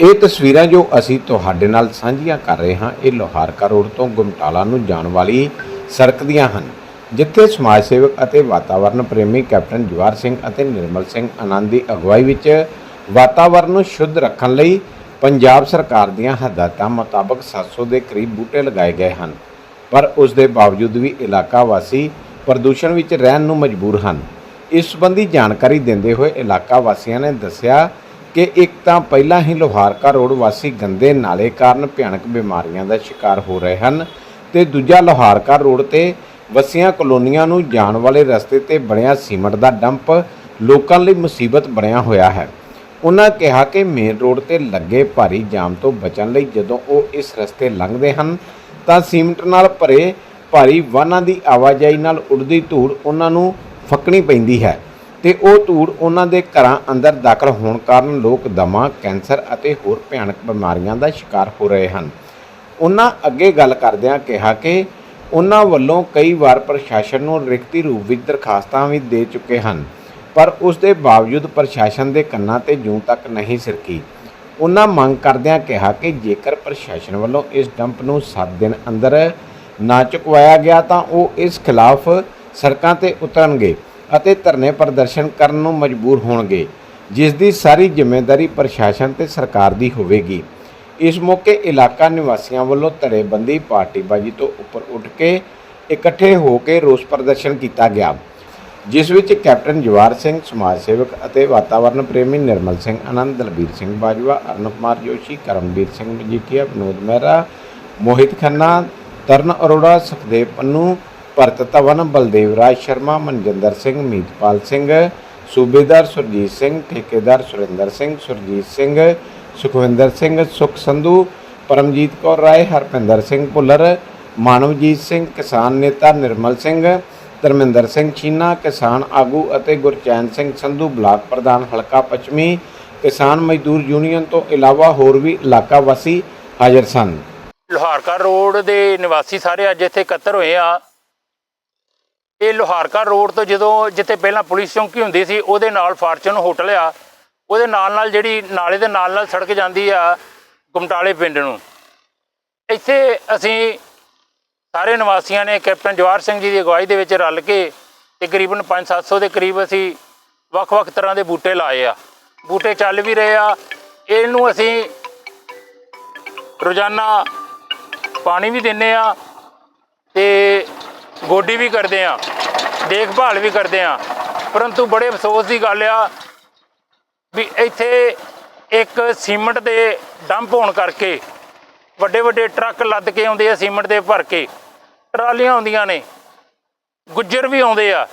ਇਹ ਤਸਵੀਰਾਂ ਜੋ ਅਸੀਂ ਤੁਹਾਡੇ ਨਾਲ ਸਾਂਝੀਆਂ ਕਰ ਰਹੇ ਹਾਂ, ਇਹ ਲੋਹਾਰਕਾ ਰੋਡ ਤੋਂ ਗੁਮਟਾਲਾ ਨੂੰ ਜਾਣ ਵਾਲੀ ਸੜਕ ਦੀਆਂ ਹਨ, ਜਿੱਥੇ ਸਮਾਜ ਸੇਵਕ ਅਤੇ ਵਾਤਾਵਰਣ ਪ੍ਰੇਮੀ ਕੈਪਟਨ ਜਵਾਰ ਸਿੰਘ ਅਤੇ ਨਿਰਮਲ ਸਿੰਘ ਆਨੰਦ ਦੀ ਅਗਵਾਈ ਵਿੱਚ ਵਾਤਾਵਰਣ ਨੂੰ ਸ਼ੁੱਧ ਰੱਖਣ ਲਈ ਪੰਜਾਬ ਸਰਕਾਰ ਦੀਆਂ ਹਦਾਇਤਾਂ ਮੁਤਾਬਕ 700 ਦੇ ਕਰੀਬ ਬੂਟੇ ਲਗਾਏ ਗਏ ਹਨ, ਪਰ ਉਸ ਦੇ ਬਾਵਜੂਦ ਵੀ ਇਲਾਕਾ ਵਾਸੀ ਪ੍ਰਦੂਸ਼ਣ ਵਿੱਚ ਰਹਿਣ ਨੂੰ ਮਜਬੂਰ ਹਨ। ਇਸ ਸੰਬੰਧੀ ਜਾਣਕਾਰੀ ਦਿੰਦੇ ਹੋਏ ਇਲਾਕਾ ਵਾਸੀਆਂ ਨੇ ਦੱਸਿਆ ਕਿ ਇੱਕ ਤਾਂ ਪਹਿਲਾਂ ਹੀ ਲੋਹਾਰਕਾ ਰੋਡ ਵਾਸੀ ਗੰਦੇ ਨਾਲੇ ਕਾਰਨ ਭਿਆਨਕ ਬਿਮਾਰੀਆਂ ਦਾ ਸ਼ਿਕਾਰ ਹੋ ਰਹੇ ਹਨ ਤੇ ਦੂਜਾ ਲੋਹਾਰਕਾ ਰੋਡ ਤੇ ਵਸੀਆਂ ਕਲੋਨੀਆਂ ਨੂੰ ਜਾਣ ਵਾਲੇ ਰਸਤੇ ਤੇ ਬਣਿਆ ਸੀਮਟ ਦਾ ਡੰਪ ਲੋਕਾਂ ਲਈ ਮੁਸੀਬਤ ਬਣਿਆ ਹੋਇਆ ਹੈ। ਉਹਨਾਂ ਕਿਹਾ ਕਿ ਮੇਨ ਰੋਡ ਤੇ ਲੱਗੇ ਭਾਰੀ ਜਾਮ ਤੋਂ ਬਚਣ ਲਈ ਜਦੋਂ ਉਹ ਇਸ ਰਸਤੇ ਲੰਘਦੇ ਹਨ, ਤਾਂ ਸੀਮਟ ਨਾਲ ਭਰੇ ਭਾਰੀ ਵਾਹਨਾਂ ਦੀ ਆਵਾਜਾਈ ਨਾਲ ਉੱਡਦੀ ਧੂੜ ਉਹਨਾਂ ਨੂੰ ਫੱਕਣੀ ਪੈਂਦੀ ਹੈ। ਤੇ ਉਹ ਧੂੜ ਉਹਨਾਂ ਦੇ ਘਰਾਂ ਅੰਦਰ ਦਾਖਲ ਹੋਣ ਕਾਰਨ ਲੋਕ ਦਮਾ, ਕੈਂਸਰ ਅਤੇ ਹੋਰ ਭਿਆਨਕ ਬਿਮਾਰੀਆਂ ਦਾ ਸ਼ਿਕਾਰ ਹੋ ਰਹੇ ਹਨ। ਉਹਨਾਂ ਅੱਗੇ ਗੱਲ ਕਰਦਿਆਂ ਕਿਹਾ ਕਿ ਉਹਨਾਂ ਵੱਲੋਂ ਕਈ ਵਾਰ ਪ੍ਰਸ਼ਾਸਨ ਨੂੰ ਲਿਖਤੀ ਰੂਪ ਵਿੱਚ ਦਰਖਾਸਤਾਂ ਵੀ ਦੇ ਚੁੱਕੇ ਹਨ, ਪਰ ਉਸ ਦੇ ਬਾਵਜੂਦ ਪ੍ਰਸ਼ਾਸਨ ਦੇ ਕੰਨਾਂ ਤੇ ਜੂੰ ਤੱਕ ਨਹੀਂ ਸਿਰਕੀ। ਉਹਨਾਂ ਮੰਗ ਕਰਦਿਆਂ ਕਿਹਾ ਕਿ ਜੇਕਰ ਪ੍ਰਸ਼ਾਸਨ ਵੱਲੋਂ ਇਸ ਡੰਪ ਨੂੰ 7 ਦਿਨ ਅੰਦਰ ਨਾ ਚੁਕਵਾਇਆ ਗਿਆ ਤਾਂ ਉਹ ਇਸ ਖਿਲਾਫ ਸੜਕਾਂ ਤੇ ਉਤਰਨਗੇ। ਅਤੇ ਧਰਨੇ ਪ੍ਰਦਰਸ਼ਨ ਕਰਨ ਨੂੰ ਮਜਬੂਰ ਹੋਣਗੇ ਜਿਸ ਦੀ ਸਾਰੀ ਜ਼ਿੰਮੇਵਾਰੀ ਪ੍ਰਸ਼ਾਸਨ ਤੇ ਸਰਕਾਰ ਦੀ ਹੋਵੇਗੀ। ਇਸ ਮੌਕੇ ਇਲਾਕਾ ਨਿਵਾਸੀਆਂ ਵੱਲੋਂ ਧੜੇਬੰਦੀ, ਪਾਰਟੀਬਾਜ਼ੀ ਤੋਂ ਉੱਪਰ ਉੱਠ ਕੇ ਇਕੱਠੇ ਹੋ ਕੇ ਰੋਸ ਪ੍ਰਦਰਸ਼ਨ ਕੀਤਾ ਗਿਆ, ਜਿਸ ਵਿੱਚ ਕੈਪਟਨ ਜਵਾਰ ਸਿੰਘ, ਸਮਾਜ ਸੇਵਕ ਅਤੇ ਵਾਤਾਵਰਣ ਪ੍ਰੇਮੀ ਨਿਰਮਲ ਸਿੰਘ, ਆਨੰਦ ਦਲਬੀਰ ਸਿੰਘ ਬਾਜਵਾ ਅਰਨ ਕੁਮਾਰ ਜੋਸ਼ੀ, ਕਰਮਵੀਰ ਸਿੰਘ ਮਜੀਠੀਆ, ਵਿਨੋਦ ਮਹਿਰਾ, ਮੋਹਿਤ ਖੰਨਾ, ਤਰਨ ਅਰੋੜਾ, ਸੁਖਦੇਵ ਪੰਨੂ ਭਰਤ ਧਵਨ ਬਲਦੇਵ ਰਾਜ ਸ਼ਰਮਾ, ਮਨਜਿੰਦਰ ਸਿੰਘ, ਮੀਤਪਾਲ ਸਿੰਘ, ਸੂਬੇਦਾਰ ਸੁਰਜੀਤ ਸਿੰਘ, ਠੇਕੇਦਾਰ ਸੁਰਿੰਦਰ ਸਿੰਘ, ਸੁਰਜੀਤ ਸਿੰਘ, ਸੁਖਵਿੰਦਰ ਸਿੰਘ, ਸੁਖ ਸੰਧੂ, ਪਰਮਜੀਤ ਕੌਰ ਰਾਏ, ਹਰਪਿੰਦਰ ਸਿੰਘ ਭੁੱਲਰ ਮਾਨਵਜੀਤ ਸਿੰਘ, ਕਿਸਾਨ ਨੇਤਾ ਨਿਰਮਲ ਸਿੰਘ, ਧਰਮਿੰਦਰ ਸਿੰਘ ਚੀਨਾ ਕਿਸਾਨ ਆਗੂ ਅਤੇ ਗੁਰਚੈਨ ਸਿੰਘ ਸੰਧੂ ਬਲਾਕ ਪ੍ਰਧਾਨ ਹਲਕਾ ਪੱਛਮੀ, ਕਿਸਾਨ ਮਜ਼ਦੂਰ ਯੂਨੀਅਨ ਤੋਂ ਇਲਾਵਾ ਹੋਰ ਵੀ ਇਲਾਕਾ ਵਾਸੀ ਹਾਜ਼ਰ ਸਨ। ਲੋਹਾਰਕਾ ਰੋਡ ਦੇ ਨਿਵਾਸੀ ਸਾਰੇ ਅੱਜ ਇੱਥੇ ਇਕੱਤਰ ਹੋਏ ਆ। ਇਹ ਲੋਹਾਰਕਾ ਰੋਡ ਤੋਂ ਜਦੋਂ ਜਿੱਥੇ ਪਹਿਲਾਂ ਪੁਲਿਸ ਚੌਂਕੀ ਹੁੰਦੀ ਸੀ, ਉਹਦੇ ਨਾਲ ਫਾਰਚੂਨ ਹੋਟਲ ਆ। ਉਹਦੇ ਨਾਲ ਨਾਲ ਜਿਹੜੀ ਨਾਲੇ ਦੇ ਨਾਲ ਨਾਲ ਸੜਕ ਜਾਂਦੀ ਆ ਗੁਮਟਾਲੇ ਪਿੰਡ ਨੂੰ। ਇੱਥੇ ਅਸੀਂ ਸਾਰੇ ਨਿਵਾਸੀਆਂ ਨੇ ਕੈਪਟਨ ਜਵਾਹਰ ਸਿੰਘ ਜੀ ਦੀ ਅਗਵਾਈ ਦੇ ਵਿੱਚ ਰਲ ਕੇ ਤਕਰੀਬਨ 5-700 ਦੇ ਕਰੀਬ ਅਸੀਂ ਵੱਖ-ਵੱਖ ਤਰ੍ਹਾਂ ਦੇ ਬੂਟੇ ਲਾਏ ਆ। ਬੂਟੇ ਚੱਲ ਵੀ ਰਹੇ ਆ। ਇਹਨੂੰ ਅਸੀਂ ਰੋਜ਼ਾਨਾ ਪਾਣੀ ਵੀ ਦਿੰਨੇ ਆ ਤੇ ਗੋਡੀ ਵੀ ਕਰਦੇ ਆ, ਦੇਖਭਾਲ ਵੀ ਕਰਦੇ ਆ। ਪਰੰਤੂ ਬੜੇ ਅਫਸੋਸ ਦੀ ਗੱਲ ਆ ਵੀ ਇੱਥੇ ਇੱਕ ਸੀਮੈਂਟ ਦੇ ਡੰਪ ਹੋਣ ਕਰਕੇ ਵੱਡੇ ਵੱਡੇ ਟਰੱਕ ਲੱਦ ਕੇ ਆਉਂਦੇ ਆ ਸੀਮੈਂਟ ਦੇ ਭਰ ਕੇ, ਟਰਾਲੀਆਂ ਆਉਂਦੀਆਂ ਨੇ, ਗੁੱਜਰ ਵੀ ਆਉਂਦੇ ਆ।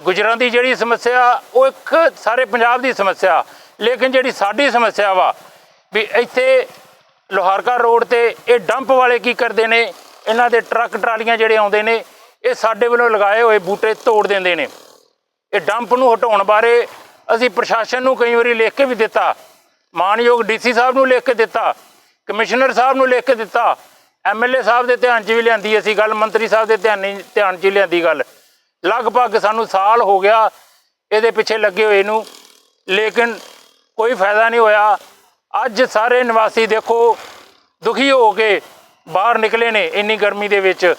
ਗੁੱਜਰਾਂ ਦੀ ਜਿਹੜੀ ਸਮੱਸਿਆ, ਉਹ ਇੱਕ ਸਾਰੇ ਪੰਜਾਬ ਦੀ ਸਮੱਸਿਆ, ਲੇਕਿਨ ਜਿਹੜੀ ਸਾਡੀ ਸਮੱਸਿਆ ਵਾ ਵੀ ਇੱਥੇ ਲੋਹਾਰਕਾ ਰੋਡ ਤੇ ਇਹ ਡੰਪ ਵਾਲੇ ਕੀ ਕਰਦੇ ਨੇ, ਇਹਨਾਂ ਦੇ ਟਰੱਕ ਟਰਾਲੀਆਂ ਜਿਹੜੇ ਆਉਂਦੇ ਨੇ ਇਹ ਸਾਡੇ ਵੱਲੋਂ ਲਗਾਏ ਹੋਏ ਬੂਟੇ ਤੋੜ ਦਿੰਦੇ ਨੇ। ਇਹ ਡੰਪ ਨੂੰ ਹਟਾਉਣ ਬਾਰੇ ਅਸੀਂ ਪ੍ਰਸ਼ਾਸਨ ਨੂੰ ਕਈ ਵਾਰੀ ਲਿਖ ਕੇ ਵੀ ਦਿੱਤਾ। ਮਾਨਯੋਗ ਡੀਸੀ ਸਾਹਿਬ ਨੂੰ ਲਿਖ ਕੇ ਦਿੱਤਾ। ਕਮਿਸ਼ਨਰ ਸਾਹਿਬ ਨੂੰ ਲਿਖ ਕੇ ਦਿੱਤਾ। ਐਮਐਲਏ ਸਾਹਿਬ ਦੇ ਧਿਆਨ 'ਚ ਵੀ ਲਿਆਂਦੀ ਅਸੀਂ ਗੱਲ, ਮੰਤਰੀ ਸਾਹਿਬ ਦੇ ਧਿਆਨ ਧਿਆਨ 'ਚ ਲਿਆਂਦੀ ਗੱਲ। ਲਗਭਗ ਸਾਨੂੰ ਸਾਲ ਹੋ ਗਿਆ ਇਹਦੇ ਪਿੱਛੇ ਲੱਗੇ ਹੋਏ ਨੂੰ। ਲੇਕਿਨ ਕੋਈ ਫਾਇਦਾ ਨਹੀਂ ਹੋਇਆ। ਅੱਜ ਸਾਰੇ ਨਿਵਾਸੀ ਦੇਖੋ ਦੁਖੀ ਹੋ ਕੇ ਬਾਹਰ ਨਿਕਲੇ ਨੇ ਇੰਨੀ ਗਰਮੀ ਦੇ ਵਿੱਚ।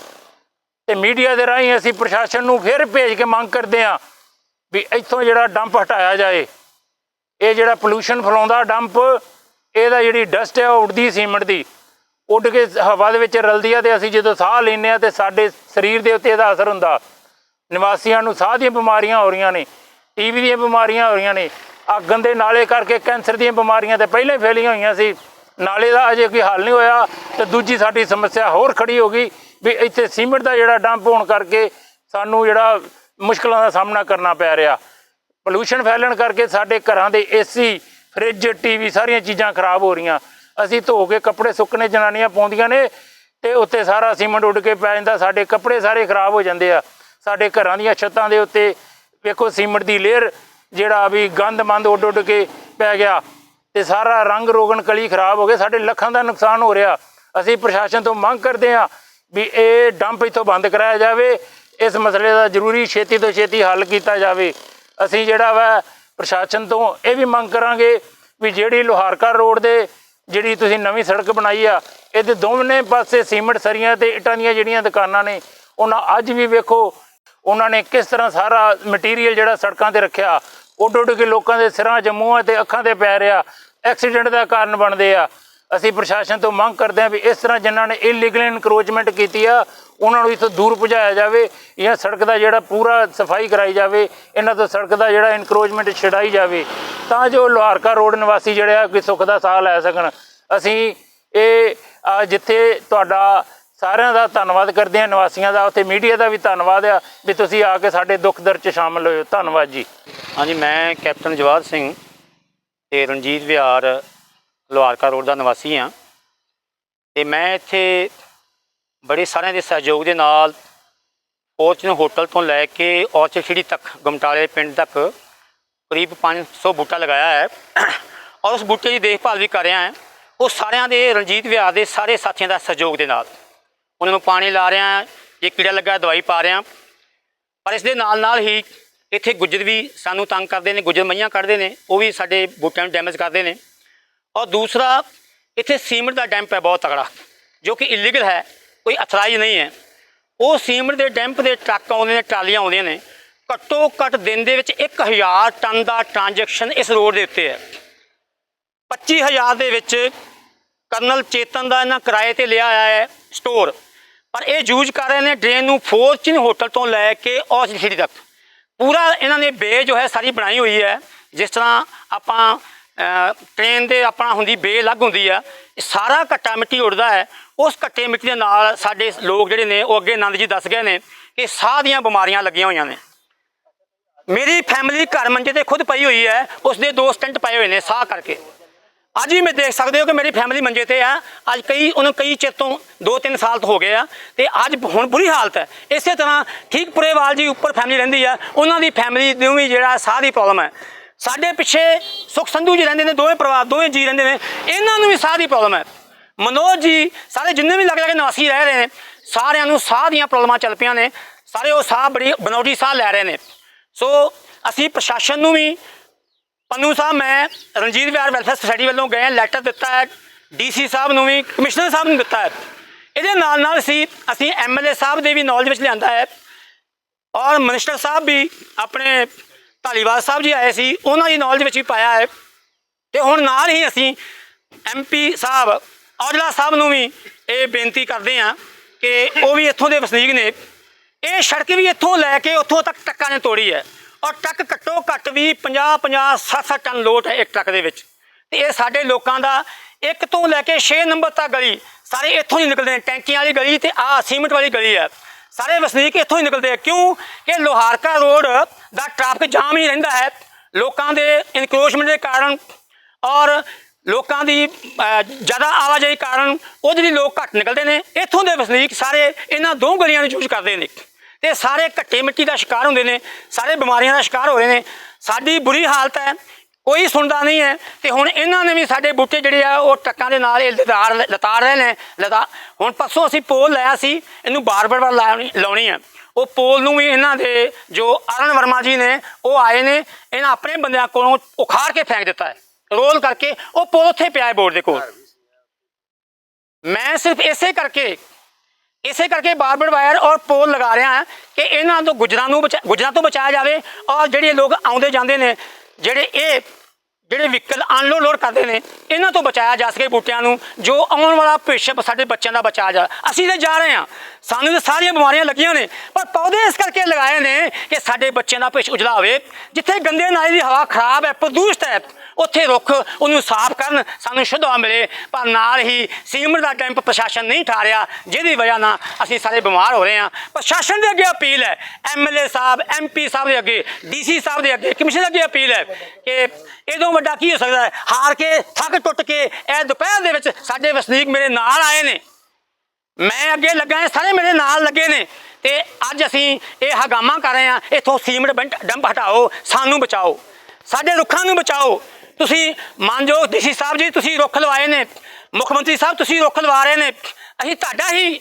ਤੇ ਮੀਡੀਆ ਦੇ ਰਾਹੀਂ ਅਸੀਂ ਪ੍ਰਸ਼ਾਸਨ ਨੂੰ ਫਿਰ ਭੇਜ ਕੇ ਮੰਗ ਕਰਦੇ ਹਾਂ ਵੀ ਇੱਥੋਂ ਜਿਹੜਾ ਡੰਪ ਹਟਾਇਆ ਜਾਏ। ਇਹ ਜਿਹੜਾ ਪੋਲੂਸ਼ਨ ਫੈਲਾਉਂਦਾ ਡੰਪ, ਇਹਦਾ ਜਿਹੜੀ ਡਸਟ ਹੈ ਉਹ ਉੱਡਦੀ ਸੀਮੈਂਟ ਦੀ। ਉੱਡ ਕੇ ਹਵਾ ਦੇ ਵਿੱਚ ਰਲਦੀ ਆ ਤੇ ਅਸੀਂ ਜਦੋਂ ਸਾਹ ਲੈਂਦੇ ਆ ਤੇ ਸਾਡੇ ਸਰੀਰ ਦੇ ਉੱਤੇ ਇਹਦਾ ਅਸਰ ਹੁੰਦਾ। ਨਿਵਾਸੀਆਂ ਨੂੰ ਸਾਹ ਦੀਆਂ ਬਿਮਾਰੀਆਂ ਹੋ ਰਹੀਆਂ ਨੇ, ਟੀਵੀ ਦੀਆਂ ਬਿਮਾਰੀਆਂ ਹੋ ਰਹੀਆਂ ਨੇ। ਆ ਗੰਦੇ ਨਾਲੇ ਕਰਕੇ ਕੈਂਸਰ ਦੀਆਂ ਬਿਮਾਰੀਆਂ ਤੇ ਪਹਿਲਾਂ ਹੀ ਫੈਲੀਆਂ ਹੋਈਆਂ ਸੀ। ਨਾਲੇ ਦਾ ਅਜੇ ਕੋਈ ਹੱਲ ਨਹੀਂ ਹੋਇਆ ਤੇ ਦੂਜੀ ਸਾਡੀ ਸਮੱਸਿਆ ਹੋਰ ਖੜੀ ਹੋ ਗਈ। ਵੀ ਇੱਥੇ ਸੀਮੈਂਟ ਦਾ ਜਿਹੜਾ ਡੰਪ ਹੋਣ ਕਰਕੇ ਸਾਨੂੰ ਜਿਹੜਾ ਮੁਸ਼ਕਲਾਂ ਦਾ ਸਾਹਮਣਾ ਕਰਨਾ ਪੈ ਰਿਹਾ। ਪੋਲੂਸ਼ਨ ਫੈਲਣ ਕਰਕੇ ਸਾਡੇ ਘਰਾਂ ਦੇ ਏਸੀ ਫ੍ਰਿਜ ਟੀਵੀ ਸਾਰੀਆਂ ਚੀਜ਼ਾਂ ਖਰਾਬ ਹੋ ਰਹੀਆਂ। ਅਸੀਂ ਧੋ ਕੇ ਕੱਪੜੇ ਸੁੱਕਣੇ ਜਨਾਨੀਆਂ ਪਾਉਂਦੀਆਂ ਨੇ ਤੇ ਉੱਤੇ ਸਾਰਾ ਸੀਮੈਂਟ ਉੱਡ ਕੇ ਪੈ ਜਾਂਦਾ। ਸਾਡੇ ਕੱਪੜੇ ਸਾਰੇ ਖਰਾਬ ਹੋ ਜਾਂਦੇ ਆ। ਸਾਡੇ ਘਰਾਂ ਦੀਆਂ ਛੱਤਾਂ ਦੇ ਉੱਤੇ ਵੇਖੋ ਸੀਮੈਂਟ ਦੀ ਲੇਅਰ ਜਿਹੜਾ ਵੀ ਗੰਦ ਮੰਦ ਉੱਡ ਉੱਡ ਕੇ ਪੈ ਗਿਆ ਤੇ ਸਾਰਾ ਰੰਗ ਰੋਗਨ ਕਲੀ ਖਰਾਬ ਹੋ ਗਏ। ਸਾਡੇ ਲੱਖਾਂ ਦਾ ਨੁਕਸਾਨ ਹੋ ਰਿਹਾ। ਅਸੀਂ ਪ੍ਰਸ਼ਾਸਨ ਤੋਂ ਮੰਗ ਕਰਦੇ ਹਾਂ ਵੀ ਇਹ ਡੰਪ ਇੱਥੋਂ ਬੰਦ ਕਰਾਇਆ ਜਾਵੇ, ਇਸ ਮਸਲੇ ਦਾ ਜ਼ਰੂਰੀ ਛੇਤੀ ਤੋਂ ਛੇਤੀ ਹੱਲ ਕੀਤਾ ਜਾਵੇ। ਅਸੀਂ ਜਿਹੜਾ ਵਾ ਪ੍ਰਸ਼ਾਸਨ ਤੋਂ ਇਹ ਵੀ ਮੰਗ ਕਰਾਂਗੇ ਵੀ ਜਿਹੜੀ ਲੋਹਾਰਕਾ ਰੋਡ ਦੇ, ਜਿਹੜੀ ਤੁਸੀਂ ਨਵੀਂ ਸੜਕ ਬਣਾਈ ਆ, ਇਹਦੇ ਦੋਵੇਂ ਪਾਸੇ ਸੀਮੈਂਟ ਸਰੀਆਂ ਤੇ ਇੱਟਾਂ ਦੀਆਂ ਜਿਹੜੀਆਂ ਦੁਕਾਨਾਂ ਨੇ, ਉਹਨਾਂ ਅੱਜ ਵੀ ਵੇਖੋ, ਉਹਨਾਂ ਨੇ ਕਿਸ ਤਰ੍ਹਾਂ ਸਾਰਾ ਮਟੀਰੀਅਲ ਜਿਹੜਾ ਸੜਕਾਂ ਤੇ ਰੱਖਿਆ ਉੱਡ ਉੱਡ ਕੇ ਲੋਕਾਂ ਦੇ ਸਿਰਾਂ 'ਚ ਮੂੰਹਾਂ ਤੇ ਅੱਖਾਂ ਤੇ ਪੈ ਰਿਹਾ, ਐਕਸੀਡੈਂਟ ਦਾ ਕਾਰਨ ਬਣਦੇ ਆ। ਅਸੀਂ ਪ੍ਰਸ਼ਾਸਨ ਤੋਂ ਮੰਗ ਕਰਦੇ ਹਾਂ ਵੀ ਇਸ ਤਰ੍ਹਾਂ ਜਿਨ੍ਹਾਂ ਨੇ ਇਲੀਗਲ ਇਨਕਰੋਚਮੈਂਟ ਕੀਤੀ ਆ, ਉਹਨਾਂ ਨੂੰ ਇਥੋਂ ਦੂਰ ਭਜਾਇਆ ਜਾਵੇ ਜਾਂ ਸੜਕ ਦਾ ਜਿਹੜਾ ਪੂਰਾ ਸਫ਼ਾਈ ਕਰਾਈ ਜਾਵੇ, ਇਹਨਾਂ ਤੋਂ ਸੜਕ ਦਾ ਜਿਹੜਾ ਇਨਕਰੋਚਮੈਂਟ ਛਡਾਈ ਜਾਵੇ, ਤਾਂ ਜੋ ਲੋਹਾਰਕਾ ਰੋਡ ਨਿਵਾਸੀ ਜਿਹੜੇ ਆ ਕੋਈ ਸੁੱਖ ਦਾ ਸਾਹ ਲੈ ਸਕਣ। ਅਸੀਂ ਇਹ ਜਿੱਥੇ ਤੁਹਾਡਾ ਸਾਰਿਆਂ ਦਾ ਧੰਨਵਾਦ ਕਰਦੇ ਹਾਂ, ਨਿਵਾਸੀਆਂ ਦਾ, ਉੱਥੇ ਮੀਡੀਆ ਦਾ ਵੀ ਧੰਨਵਾਦ ਆ ਵੀ ਤੁਸੀਂ ਆ ਕੇ ਸਾਡੇ ਦੁੱਖ ਦਰਦ 'ਚ ਸ਼ਾਮਲ ਹੋਏ ਧੰਨਵਾਦ ਜੀ। ਹਾਂਜੀ, ਮੈਂ ਕੈਪਟਨ ਜਵਾਹਰ ਸਿੰਘ ਤੇ ਰਣਜੀਤ ਵਿਹਾਰ ਲੋਹਾਰਕਾ ਰੋਡ ਦਾ ਨਿਵਾਸੀ ਹਾਂ। ਤੇ ਮੈਂ ਇੱਥੇ ਬੜੇ ਸਾਰਿਆਂ ਦੇ ਸਹਿਯੋਗ ਦੇ ਨਾਲ ਫੋਰਚੂਨ ਹੋਟਲ ਤੋਂ ਲੈ ਕੇ ਔਰਚਿਡ ਸਿਟੀ ਤੱਕ, ਗਮਟਾਲੇ ਪਿੰਡ ਤੱਕ ਕਰੀਬ 500 ਬੂਟਾ ਲਗਾਇਆ ਹੈ। ਔਰ ਉਸ ਬੂਟੇ ਦੀ ਦੇਖਭਾਲ ਵੀ ਕਰ ਰਿਹਾ ਹਾਂ। ਉਹ ਸਾਰਿਆਂ ਦੇ, ਰਣਜੀਤ ਵਿਹਾਰ ਦੇ ਸਾਰੇ ਸਾਥੀਆਂ ਦਾ ਸਹਿਯੋਗ ਦੇ ਨਾਲ। ਉਹਨਾਂ ਨੂੰ ਪਾਣੀ ਲਾ ਰਿਹਾ ਜੇ ਕੀੜਾ ਲੱਗਾ ਦਵਾਈ ਪਾ ਰਿਹਾ ਪਰ ਇਸ ਦੇ ਨਾਲ ਨਾਲ ਹੀ ਇੱਥੇ ਗੁੱਜਰ ਵੀ ਸਾਨੂੰ ਤੰਗ ਕਰਦੇ ਨੇ, ਗੁੱਜਰ ਮਈਆਂ ਕੱਢਦੇ ਨੇ, ਉਹ ਵੀ ਸਾਡੇ ਬੂਟਿਆਂ ਨੂੰ ਡੈਮੇਜ ਕਰਦੇ ਨੇ। ਔਰ ਦੂਸਰਾ, ਇੱਥੇ ਸੀਮਿੰਟ ਦਾ ਡੈਂਪ ਹੈ ਬਹੁਤ ਤਗੜਾ ਜੋ ਕਿ ਇਲੀਗਲ ਹੈ, ਕੋਈ ਅਥਰਾਈਜ਼ ਨਹੀਂ ਹੈ। ਉਹ ਸੀਮਿੰਟ ਦੇ ਡੈਂਪ ਦੇ ਟਰੱਕ ਆਉਂਦੇ ਨੇ, ਟਰਾਲੀਆਂ ਆਉਂਦੀਆਂ ਨੇ, ਘੱਟੋ ਘੱਟ ਦਿਨ ਦੇ ਵਿੱਚ 1000 ਟਨ ਦਾ ਟ੍ਰਾਂਜੈਕਸ਼ਨ ਇਸ ਰੋਡ ਦੇ ਉੱਤੇ ਹੈ। 25000 ਦੇ ਵਿੱਚ ਕਰਨਲ ਚੇਤਨ ਦਾ ਇਹਨਾਂ ਕਿਰਾਏ ਤੇ ਲਿਆ ਆਇਆ ਹੈ ਸਟੋਰ। ਪਰ ਇਹ ਯੂਜ਼ ਕਰ ਰਹੇ ਨੇ ਡਰੇਨ ਨੂੰ ਫੋਰਚਿਨ ਹੋਟਲ ਤੋਂ ਲੈ ਕੇ ਔਸ ਸਿਟੀ ਤੱਕ। ਪੂਰਾ ਇਹਨਾਂ ਨੇ ਬੇ ਜੋ ਹੈ ਸਾਰੀ ਬਣਾਈ ਹੋਈ ਹੈ, ਜਿਸ ਤਰ੍ਹਾਂ ਆਪਾਂ ਟ੍ਰੇਨ ਦੇ ਆਪਣਾ ਹੁੰਦੀ ਬੇ ਅਲੱਗ ਹੁੰਦੀ ਆ। ਇਹ ਸਾਰਾ ਘੱਟਾ ਮਿੱਟੀ ਉੱਡਦਾ ਹੈ। ਉਸ ਘੱਟੇ ਮਿੱਟੀ ਦੇ ਨਾਲ ਸਾਡੇ ਲੋਕ ਜਿਹੜੇ ਨੇ, ਉਹ ਅੱਗੇ ਆਨੰਦ ਜੀ ਦੱਸ ਗਏ ਨੇ ਕਿ ਸਾਹ ਦੀਆਂ ਬਿਮਾਰੀਆਂ ਲੱਗੀਆਂ ਹੋਈਆਂ ਨੇ। ਮੇਰੀ ਫੈਮਿਲੀ ਘਰ ਮੰਜੇ ਤੇ ਖੁਦ ਪਈ ਹੋਈ ਹੈ। ਉਸ ਦੇ ਦੋ ਸਟੈਂਟ ਪਏ ਹੋਏ ਨੇ ਸਾਹ ਕਰਕੇ। ਅੱਜ ਵੀ ਮੈਂ ਦੇਖ ਸਕਦੇ ਹੋ ਕਿ ਮੇਰੀ ਫੈਮਿਲੀ ਮੰਜੇ ਤੇ ਆ। ਅੱਜ ਕਈ, ਉਹਨਾਂ ਕਈ ਚਿਰ ਤੋਂ 2-3 ਸਾਲ ਤੋਂ ਹੋ ਗਏ ਆ। ਤੇ ਅੱਜ ਹੁਣ ਬੁਰੀ ਹਾਲਤ ਹੈ। ਇਸੇ ਤਰ੍ਹਾਂ ਠੀਕ ਪੁਰੇਵਾਲ ਜੀ ਉੱਪਰ ਫੈਮਿਲੀ ਰਹਿੰਦੀ ਆ। ਉਹਨਾਂ ਦੀ ਫੈਮਿਲੀ ਨੂੰ ਵੀ ਜਿਹੜਾ ਸਾਹ ਦੀ ਪ੍ਰੋਬਲਮ ਹੈ। ਸਾਡੇ ਪਿੱਛੇ ਸੁਖ ਸੰਧੂ ਜੀ ਰਹਿੰਦੇ ਨੇ, ਦੋਵੇਂ ਪਰਿਵਾਰ, ਦੋਵੇਂ ਜੀ ਰਹਿੰਦੇ ਨੇ, ਇਹਨਾਂ ਨੂੰ ਵੀ ਸਾਹ ਦੀ ਪ੍ਰੋਬਲਮ ਹੈ। ਮਨੋਜ ਜੀ, ਸਾਰੇ ਜਿੰਨੇ ਵੀ ਲੱਗ ਲੱਗ ਨਿਵਾਸੀ ਰਹਿ ਰਹੇ ਨੇ, ਸਾਰਿਆਂ ਨੂੰ ਸਾਹ ਦੀਆਂ ਪ੍ਰੋਬਲਮਾਂ ਚੱਲ ਪਈਆਂ ਨੇ, ਸਾਰੇ ਉਹ ਸਾਹ ਬੜੀ ਬਨੌਟੀ ਸਾਹ ਲੈ ਰਹੇ ਨੇ। ਸੋ ਅਸੀਂ ਪ੍ਰਸ਼ਾਸਨ ਨੂੰ ਵੀ, ਪੰਨੂ ਸਾਹਿਬ, ਮੈਂ ਰਣਜੀਤ ਵਿਹਾਰ ਵੈਲਫੇਅਰ ਸੁਸਾਇਟੀ ਵੱਲੋਂ ਗਏ ਲੈਟਰ ਦਿੱਤਾ ਹੈ ਡੀਸੀ ਸਾਹਿਬ ਨੂੰ ਵੀ ਕਮਿਸ਼ਨਰ ਸਾਹਿਬ ਨੂੰ ਦਿੱਤਾ ਹੈ। ਇਹਦੇ ਨਾਲ ਨਾਲ ਅਸੀਂ ਅਸੀਂ ਐਮਐਲਏ ਸਾਹਿਬ ਦੇ ਵੀ ਨੌਲੇਜ ਵਿੱਚ ਲਿਆਂਦਾ ਹੈ, ਔਰ ਮਿਨਿਸਟਰ ਸਾਹਿਬ ਵੀ ਆਪਣੇ ਧਾਲੀਵਾਲ ਸਾਹਿਬ ਜੀ ਆਏ ਸੀ, ਉਹਨਾਂ ਦੀ ਨੌਲੇਜ ਵਿੱਚ ਵੀ ਪਾਇਆ ਹੈ। ਤੇ ਹੁਣ ਨਾਲ ਹੀ ਅਸੀਂ ਐਮਪੀ ਸਾਹਿਬ, ਔਜਲਾ ਸਾਹਿਬ ਨੂੰ ਵੀ ਇਹ ਬੇਨਤੀ ਕਰਦੇ ਹਾਂ ਕਿ ਉਹ ਵੀ ਇੱਥੋਂ ਦੇ ਵਸਨੀਕ ਨੇ। ਇਹ ਸੜਕ ਵੀ ਇੱਥੋਂ ਲੈ ਕੇ ਉੱਥੋਂ ਤੱਕ ਟੱਕਾਂ ਨੇ ਤੋੜੀ ਹੈ ਔਰ ਟੱਕ ਘੱਟੋ ਘੱਟ ਵੀ 50 50 60 60 ਟਨ ਲੋਡ ਹੈ ਇੱਕ ਟਰੱਕ ਦੇ ਵਿੱਚ। ਤੇ ਇਹ ਸਾਡੇ ਲੋਕਾਂ ਦਾ ਇੱਕ ਤੋਂ ਲੈ ਕੇ 6 ਨੰਬਰ ਤੱਕ ਗਲੀ, ਸਾਰੇ ਇੱਥੋਂ ਹੀ ਨਿਕਲਦੇ ਨੇ, ਟੈਂਕੀਆਂ ਵਾਲੀ ਗਲੀ ਤੇ ਆ ਸੀਮਿੰਟ ਵਾਲੀ ਗਲੀ ਹੈ। ਸਾਰੇ ਵਸਨੀਕ ਇੱਥੋਂ ਹੀ ਨਿਕਲਦੇ ਆ। ਕਿਉਂ? ਕਿ ਲੋਹਾਰਕਾ ਰੋਡ ਦਾ ਟ੍ਰੈਫਿਕ ਜਾਮ ਹੀ ਰਹਿੰਦਾ ਹੈ। ਲੋਕਾਂ ਦੇ ਇਨਕਰੋਚਮੈਂਟ ਦੇ ਕਾਰਨ ਔਰ ਲੋਕਾਂ ਦੀ ਜ਼ਿਆਦਾ ਆਵਾਜਾਈ ਕਾਰਨ ਉਹਦੇ ਲਈ ਲੋਕ ਘੱਟ ਨਿਕਲਦੇ ਨੇ। ਇੱਥੋਂ ਦੇ ਵਸਨੀਕ ਸਾਰੇ ਇਹਨਾਂ ਦੋ ਗਲੀਆਂ ਨੂੰ ਯੂਜ਼ ਕਰਦੇ ਨੇ। ਤੇ ਸਾਰੇ ਘੱਟੇ ਮਿੱਟੀ ਦਾ ਸ਼ਿਕਾਰ ਹੁੰਦੇ ਨੇ। ਸਾਰੇ ਬਿਮਾਰੀਆਂ ਦਾ ਸ਼ਿਕਾਰ ਹੋ ਰਹੇ ਨੇ। ਸਾਡੀ ਬੁਰੀ ਹਾਲਤ ਹੈ। ਕੋਈ ਸੁਣਦਾ ਨਹੀਂ ਹੈ। ਤੇ ਹੁਣ ਇਹਨਾਂ ਨੇ ਵੀ ਸਾਡੇ ਬੂਟੇ ਜਿਹੜੇ ਆ, ਉਹ ਟੱਕਾਂ ਦੇ ਨਾਲ ਇਹ ਲਤਾਰ ਲਤਾਰ ਰਹੇ ਨੇ। ਲਤਾ, ਹੁਣ ਪਰਸੋਂ ਅਸੀਂ ਪੋਲ ਲਾਇਆ ਸੀ, ਇਹਨੂੰ ਬਾਰ-ਬਾਰ ਲਾਉਣੀ ਲਾਉਣੀ ਹੈ। ਉਹ ਪੋਲ ਨੂੰ ਵੀ ਇਹਨਾਂ ਦੇ ਜੋ ਅਰਨ ਵਰਮਾ ਜੀ ਨੇ, ਉਹ ਆਏ ਨੇ, ਇਹਨਾਂ ਆਪਣੇ ਬੰਦਿਆਂ ਕੋਲੋਂ ਉਖਾੜ ਕੇ ਫੈਂਕ ਦਿੱਤਾ ਹੈ। ਰੋਲ ਕਰਕੇ ਉਹ ਪੋਲ ਉੱਥੇ ਪਿਆ ਹੈ ਬੋਰਡ ਦੇ ਕੋਲ। ਮੈਂ ਸਿਰਫ ਇਸੇ ਕਰਕੇ ਇਸੇ ਕਰਕੇ ਬਾਰਬਰ ਵਾਇਰ ਔਰ ਪੋਲ ਲਗਾ ਰਿਹਾ ਹਾਂ ਕਿ ਇਹਨਾਂ ਤੋਂ ਗੁਜਰਾਂ ਨੂੰ ਬਚਾ- ਗੁਜਰਾਂ ਤੋਂ ਬਚਾਇਆ ਜਾਵੇ ਔਰ ਜਿਹੜੇ ਲੋਕ ਆਉਂਦੇ ਜਾਂਦੇ ਨੇ, ਜਿਹੜੇ ਇਹ ਜਿਹੜੇ ਵਹੀਕਲ ਅਨਲੋਡ ਲੋਡ ਕਰਦੇ ਨੇ, ਇਹਨਾਂ ਤੋਂ ਬਚਾਇਆ ਜਾ ਸਕੇ ਬੂਟਿਆਂ ਨੂੰ, ਜੋ ਆਉਣ ਵਾਲਾ ਭਵਿੱਖ ਸਾਡੇ ਬੱਚਿਆਂ ਦਾ ਬਚਾਇਆ ਜਾ ਅਸੀਂ ਤੇ ਜਾ ਰਹੇ ਹਾਂ। ਸਾਨੂੰ ਤਾਂ ਸਾਰੀਆਂ ਬਿਮਾਰੀਆਂ ਲੱਗੀਆਂ ਨੇ, ਪਰ ਪੌਦੇ ਇਸ ਕਰਕੇ ਲਗਾਏ ਨੇ ਕਿ ਸਾਡੇ ਬੱਚਿਆਂ ਦਾ ਭਵਿੱਖ ਉਜਲਾ ਹੋਵੇ। ਜਿੱਥੇ ਗੰਦੇ ਨਾਲੇ ਦੀ ਹਵਾ ਖਰਾਬ ਹੈ, ਪ੍ਰਦੂਸ਼ਿਤ ਹੈ, ਉੱਥੇ ਰੁੱਖ ਉਹਨੂੰ ਸਾਫ਼ ਕਰਨ ਸਾਨੂੰ ਸ਼ੁੱਧ ਹਵਾ ਮਿਲੇ। ਪਰ ਨਾਲ ਹੀ ਸੀਮਰ ਦਾ ਟੈਂਪ ਪ੍ਰਸ਼ਾਸਨ ਨਹੀਂ ਠਾ ਰਿਹਾ ਜਿਹਦੀ ਵਜ੍ਹਾ ਨਾਲ ਅਸੀਂ ਸਾਰੇ ਬਿਮਾਰ ਹੋ ਰਹੇ ਹਾਂ। ਪ੍ਰਸ਼ਾਸਨ ਦੇ ਅੱਗੇ ਅਪੀਲ ਹੈ ਐਮਐਲਏ ਸਾਹਿਬ ਐਮਪੀ ਸਾਹਿਬ ਦੇ ਅੱਗੇ ਡੀਸੀ ਸਾਹਿਬ ਦੇ ਅੱਗੇ, ਕਮਿਸ਼ਨ ਅੱਗੇ ਅਪੀਲ ਹੈ ਕਿ ਇਹਦੋਂ ਵੱਡਾ ਕੀ ਹੋ ਸਕਦਾ ਹੈ? ਹਾਰ ਕੇ, ਥੱਕ ਟੁੱਟ ਕੇ, ਇਹ ਦੁਪਹਿਰ ਦੇ ਵਿੱਚ ਸਾਡੇ ਵਸਨੀਕ ਮੇਰੇ ਨਾਲ ਆਏ ਨੇ। ਮੈਂ ਅੱਗੇ ਲੱਗਾ ਸਾਰੇ ਮੇਰੇ ਨਾਲ ਲੱਗੇ ਨੇ। ਤੇ ਅੱਜ ਅਸੀਂ ਇਹ ਹਗਾਮਾ ਕਰ ਰਹੇ ਹਾਂ, ਇਥੋਂ ਸੀਮਿੰਟ ਬੰਟ ਡੰਪ ਹਟਾਓ, ਸਾਨੂੰ ਬਚਾਓ। ਸਾਡੇ ਰੁੱਖਾਂ ਨੂੰ ਬਚਾਓ। ਤੁਸੀਂ ਮਾਨਯੋਗ ਡੀਸੀ ਸਾਹਿਬ ਜੀ, ਤੁਸੀਂ ਰੁੱਖ ਲਵਾਏ ਨੇ। ਮੁੱਖ ਮੰਤਰੀ ਸਾਹਿਬ, ਤੁਸੀਂ ਰੁੱਖ ਲਵਾ ਰਹੇ ਨੇ। ਅਸੀਂ ਤੁਹਾਡਾ ਹੀ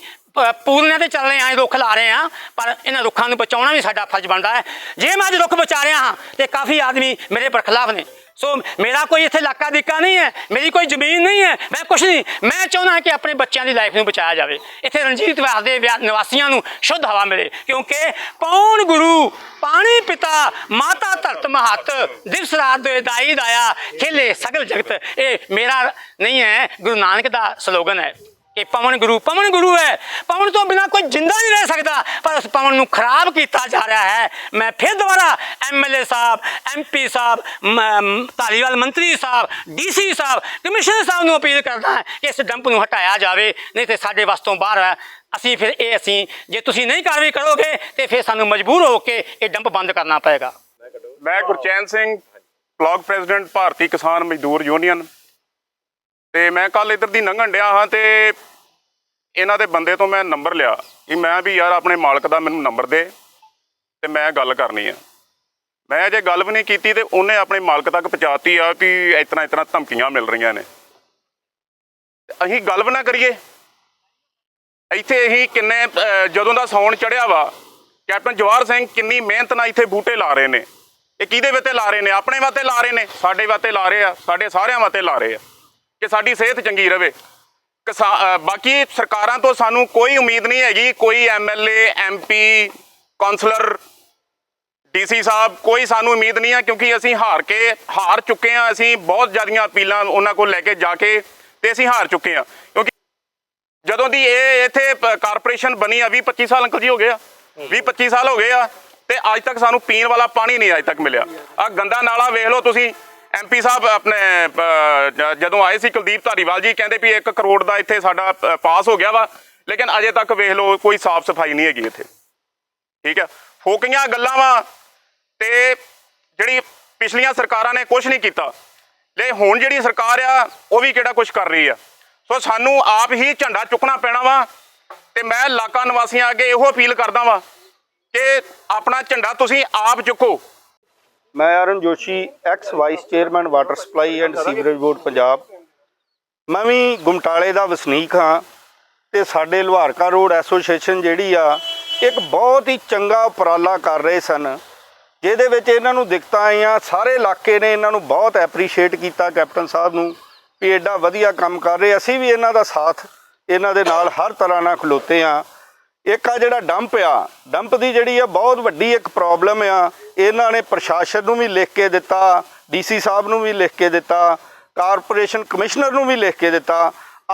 ਪੂਰਨਿਆਂ ਤੇ ਚੱਲ ਰਹੇ ਹਾਂ ਰੁੱਖ ਲਾ ਰਹੇ ਹਾਂ। ਪਰ ਇਹਨਾਂ ਰੁੱਖਾਂ ਨੂੰ ਬਚਾਉਣਾ ਵੀ ਸਾਡਾ ਫਰਜ਼ ਬਣਦਾ ਹੈ। ਜੇ ਮੈਂ ਅੱਜ ਰੁੱਖ ਬਚਾ ਰਿਹਾ ਹਾਂ, ਤੇ ਕਾਫੀ ਆਦਮੀ ਮੇਰੇ ਬਰਖਲਾਫ ਨੇ। ਸੋ ਮੇਰਾ ਕੋਈ ਇੱਥੇ ਇਲਾਕਾ ਦਿੱਕਾ ਨਹੀਂ ਹੈ, ਮੇਰੀ ਕੋਈ ਜ਼ਮੀਨ ਨਹੀਂ ਹੈ, ਮੈਂ ਕੁਛ ਨਹੀਂ। ਮੈਂ ਚਾਹੁੰਦਾ ਕਿ ਆਪਣੇ ਬੱਚਿਆਂ ਦੀ ਲਾਈਫ ਨੂੰ ਬਚਾਇਆ ਜਾਵੇ। ਇੱਥੇ ਰਣਜੀਤ ਵਿਹਾਰ ਦੇ ਵਿਆ- ਨਿਵਾਸੀਆਂ ਨੂੰ ਸ਼ੁੱਧ ਹਵਾ ਮਿਲੇ, ਕਿਉਂਕਿ ਪੌਣ ਗੁਰੂ? ਪਾਣੀ ਪਿਤਾ, ਮਾਤਾ ਧਰਤ ਮਹੱਤ, ਦਿਵਸ ਰਾਤ ਦੇ ਦਾਈ ਦਾਇਆ ਖੇਲੇ ਸਗਲ ਜਗਤ। ਇਹ ਮੇਰਾ ਨਹੀਂ ਹੈ, ਗੁਰੂ ਨਾਨਕ ਦਾ ਸਲੋਗਨ ਹੈ। ਇਹ ਪਵਨ ਗੁਰੂ ਪਵਨ ਗੁਰੂ ਹੈ। ਪਵਨ ਤੋਂ ਬਿਨਾ ਕੋਈ ਜਿੰਦਾ ਨਹੀਂ ਰਹਿ ਸਕਦਾ। ਪਰ ਉਸ ਪਵਨ ਨੂੰ ਖਰਾਬ ਕੀਤਾ ਜਾ ਰਿਹਾ ਹੈ। ਮੈਂ ਫਿਰ ਦੁਬਾਰਾ ਐਮਐਲਏ ਸਾਹਿਬ ਐਮਪੀ ਸਾਹਿਬ, ਮ- ਧਾਲੀਵਾਲ ਮੰਤਰੀ ਸਾਹਿਬ ਡੀਸੀ ਸਾਹਿਬ, ਕਮਿਸ਼ਨਰ ਸਾਹਿਬ ਨੂੰ ਅਪੀਲ ਕਰਦਾ ਹਾਂ ਕਿ ਇਸ ਡੰਪ ਨੂੰ ਹਟਾਇਆ ਜਾਵੇ। ਨਹੀਂ ਤੇ ਸਾਡੇ ਵੱਸ ਬਾਹਰ ਹੈ। ਅਸੀਂ ਫਿਰ ਇਹ ਅਸੀਂ, ਜੇ ਤੁਸੀਂ ਨਹੀਂ ਕਾਰਵਾਈ ਕਰੋਗੇ, ਤੇ ਫਿਰ ਸਾਨੂੰ ਮਜਬੂਰ ਹੋ ਕੇ ਇਹ ਡੰਪ ਬੰਦ ਕਰਨਾ ਪਏਗਾ। ਮੈਂ Gurchain Singh, block president, Bharti Kisan Mazdoor union. ਤੇ ਮੈਂ ਕੱਲ ਇੱਧਰ ਦੀ ਲੰਘਣ ਡਿਆ ਹਾਂ ਤੇ ਇਹਨਾਂ ਦੇ ਬੰਦੇ ਤੋਂ ਮੈਂ ਨੰਬਰ ਲਿਆ ਕਿ ਮੈਂ ਵੀ ਯਾਰ ਆਪਣੇ ਮਾਲਕ ਦਾ ਮੈਨੂੰ ਨੰਬਰ ਦੇ ਤੇ ਮੈਂ ਗੱਲ ਕਰਨੀ ਆ। ਮੈਂ ਜੇ ਗੱਲ ਵੀ ਨਹੀਂ ਕੀਤੀ ਤੇ ਉਹਨੇ ਆਪਣੇ ਮਾਲਕ ਤੱਕ ਪਹੁੰਚਾਤੀ ਆ ਵੀ ਇਤਨਾ ਇਤਨਾ ਧਮਕੀਆਂ ਮਿਲ ਰਹੀਆਂ ਨੇ। ਅਸੀਂ ਗੱਲ ਵੀ ਨਾ ਕਰੀਏ। ਇੱਥੇ ਅਸੀਂ ਕਿੰਨੇ ਜਦੋਂ ਦਾ ਸੌਣ ਚੜਿਆ ਵਾ, ਕੈਪਟਨ ਜਵਾਹਰ ਸਿੰਘ ਕਿੰਨੀ ਮਿਹਨਤ ਨਾਲ ਇੱਥੇ ਬੂਟੇ ਲਾ ਰਹੇ ਨੇ। ਇਹ ਕਿਹਦੇ ਵਾਤੇ ਲਾ ਰਹੇ ਨੇ? ਆਪਣੇ ਵਾਸਤੇ ਲਾ ਰਹੇ ਨੇ? ਸਾਡੇ ਵਾਸਤੇ ਲਾ ਰਹੇ ਆ, ਸਾਡੇ ਸਾਰਿਆਂ ਵਾਸਤੇ ਲਾ ਰਹੇ ਆ। ਕਿ ਸਾਡੀ ਸਿਹਤ ਚੰਗੀ ਰਹੇ ਕਿਸਾ- ਬਾਕੀ ਸਰਕਾਰਾਂ ਤੋਂ ਸਾਨੂੰ ਕੋਈ ਉਮੀਦ ਨਹੀਂ ਹੈਗੀ। ਕੋਈ ਐਮਐਲਏ ਐਮਪੀ ਕਾਉਂਸਲਰ ਡੀਸੀ ਸਾਹਿਬ, ਕੋਈ ਸਾਨੂੰ ਉਮੀਦ ਨਹੀਂ ਹੈ ਕਿਉਂਕਿ ਅਸੀਂ ਹਾਰ ਕੇ ਹਾਰ ਚੁੱਕੇ ਹਾਂ ਅਸੀਂ ਬਹੁਤ ਜ਼ਿਆਦੀਆਂ ਅਪੀਲਾਂ ਉਹਨਾਂ ਕੋਲ ਲੈ ਕੇ ਜਾ ਕੇ ਤੇ ਅਸੀਂ ਹਾਰ ਚੁੱਕੇ ਹਾਂ ਕਿਉਂਕਿ ਜਦੋਂ ਦੀ ਇਹ ਇੱਥੇ ਕਾਰਪੋਰੇਸ਼ਨ ਬਣੀ ਆ 20 25 ਸਾਲ ਅੰਕਲ ਜੀ ਹੋ ਗਏ ਆ। 20 25 ਸਾਲ ਹੋ ਗਏ ਆ ਤੇ ਅੱਜ ਤੱਕ ਸਾਨੂੰ ਪੀਣ ਵਾਲਾ ਪਾਣੀ ਨਹੀਂ ਅੱਜ ਤੱਕ ਮਿਲਿਆ। ਆ ਗੰਦਾ ਨਾਲਾ ਵੇਖ ਲਓ ਤੁਸੀਂ। ਐਮਪੀ ਸਾਹਿਬ, ਆਪਣੇ ਜਦੋਂ ਆਏ ਸੀ ਕੁਲਦੀਪ ਧਾਰੀਵਾਲ ਜੀ, ਕਹਿੰਦੇ ਵੀ 1 ਕਰੋੜ ਦਾ ਇੱਥੇ ਸਾਡਾ ਪਾਸ ਹੋ ਗਿਆ ਵਾ, ਲੇਕਿਨ ਅਜੇ ਤੱਕ ਵੇਖ ਲਓ, ਕੋਈ ਸਾਫ਼ ਸਫ਼ਾਈ ਨਹੀਂ ਹੈਗੀ ਇੱਥੇ। ਠੀਕ ਹੈ? ਫੋਕੀਆਂ ਗੱਲਾਂ ਵਾ, ਤੇ ਜਿਹੜੀ ਪਿਛਲੀਆਂ ਸਰਕਾਰਾਂ ਨੇ ਕੁਝ ਨਹੀਂ ਕੀਤਾ। ਲੈ, ਹੁਣ ਜਿਹੜੀ ਸਰਕਾਰ ਆ, ਉਹ ਵੀ ਕਿਹੜਾ ਕੁਝ ਕਰ ਰਹੀ ਆ। ਸੋ ਸਾਨੂੰ ਆਪ ਹੀ ਝੰਡਾ ਚੁੱਕਣਾ ਪੈਣਾ ਵਾ, ਤੇ ਮੈਂ ਇਲਾਕਾ ਨਿਵਾਸੀਆਂ ਅੱਗੇ ਇਹੋ ਅਪੀਲ ਕਰਦਾ ਵਾਂ ਕਿ ਆਪਣਾ ਝੰਡਾ ਤੁਸੀਂ ਆਪ ਚੁੱਕੋ। ਮੈਂ Arun Joshi ex vice chairman water supply and sewerage board Punjab ਮੈਂ ਵੀ ਗੁਮਟਾਲੇ ਦਾ ਵਸਨੀਕ ਹਾਂ ਤੇ ਸਾਡੇ ਲੁਹਾਰਕਾ ਰੋਡ ਐਸੋਸੀਏਸ਼ਨ ਜਿਹੜੀ ਆ, ਇੱਕ ਬਹੁਤ ਹੀ ਚੰਗਾ ਉਪਰਾਲਾ ਕਰ ਰਹੇ ਸਨ। ਜਿਹਦੇ ਵਿੱਚ ਇਹਨਾਂ ਨੂੰ ਦਿੱਕਤਾਂ ਆਈਆਂ, ਸਾਰੇ ਇਲਾਕੇ ਨੇ ਇਹਨਾਂ ਨੂੰ ਬਹੁਤ ਐਪਰੀਸ਼ੀਏਟ ਕੀਤਾ ਕੈਪਟਨ ਸਾਹਿਬ ਨੂੰ ਵੀ ਐਡਾ ਵਧੀਆ ਕੰਮ ਕਰ ਰਹੇ। ਅਸੀਂ ਵੀ ਇਹਨਾਂ ਦਾ ਸਾਥ ਇਹਨਾਂ ਦੇ ਨਾਲ ਹਰ ਤਰ੍ਹਾਂ ਨਾਲ ਖਲੋਤੇ ਆ ਇੱਕ ਆ ਜਿਹੜਾ ਡੰਪ ਆ ਡੰਪ ਦੀ ਜਿਹੜੀ ਆ ਬਹੁਤ ਵੱਡੀ ਇੱਕ ਪ੍ਰੋਬਲਮ ਆ। ਇਹਨਾਂ ਨੇ ਪ੍ਰਸ਼ਾਸਨ ਨੂੰ ਵੀ ਲਿਖ ਕੇ ਦਿੱਤਾ ਡੀਸੀ ਸਾਹਿਬ ਨੂੰ ਵੀ ਲਿਖ ਕੇ ਦਿੱਤਾ, ਕਾਰਪੋਰੇਸ਼ਨ ਕਮਿਸ਼ਨਰ ਨੂੰ ਵੀ ਲਿਖ ਕੇ ਦਿੱਤਾ।